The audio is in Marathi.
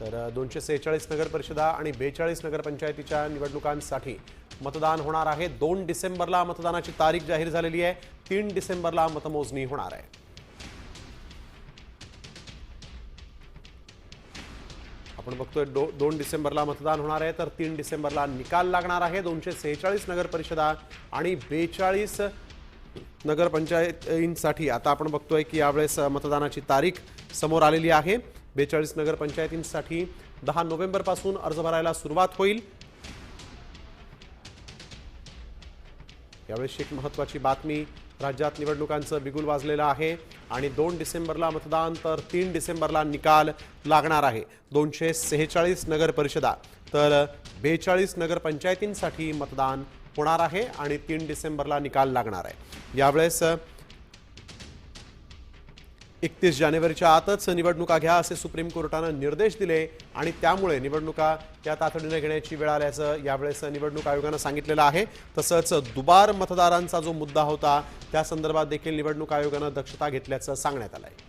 तर दोनशे सेहेचाळीस नगरपरिषदा आणि बेचाळीस नगरपंचायतीच्या निवडणुकांसाठी मतदान होणार आहे. दोन डिसेंबरला मतदानाची तारीख जाहीर झालेली आहे. तीन डिसेंबरला मतमोजणी होणार आहे. आपण बघतोय दो दोन डिसेंबरला मतदान होणार आहे. तर तीन डिसेंबरला निकाल लागणार आहे. दोनशे सेहेचाळीस नगरपरिषदा आणि बेचाळीस नगरपंचायतींसाठी आता आपण बघतोय की यावेळेस मतदानाची तारीख समोर आलेली आहे. बेचाळीस नगरपंचायतींसाठी दहा नोव्हेंबरपासून अर्ज भरायला सुरुवात होईल. यावेळेस एक महत्वाची बातमी. राज्यात निवडणुकांचं बिगुल वाजलेलं आहे आणि दोन डिसेंबरला मतदान तर तीन डिसेंबरला निकाल लागणार आहे. दोनशे सेहेचाळीस नगर परिषदा तर बेचाळीस नगरपंचायतींसाठी मतदान होणार आहे आणि तीन डिसेंबरला निकाल लागणार आहे. यावेळेस एकतीस जानेवारीच्या आतच निवडणुका घ्या असे सुप्रीम कोर्टानं निर्देश दिले आणि त्यामुळे निवडणुका या तातडीने घेण्याची वेळ आल्याचं यावेळेस निवडणूक आयोगानं सांगितलेलं आहे. तसंच दुबार मतदारांचा जो मुद्दा होता त्या संदर्भात देखील निवडणूक आयोगानं दक्षता घेतल्याचं सांगण्यात आलं आहे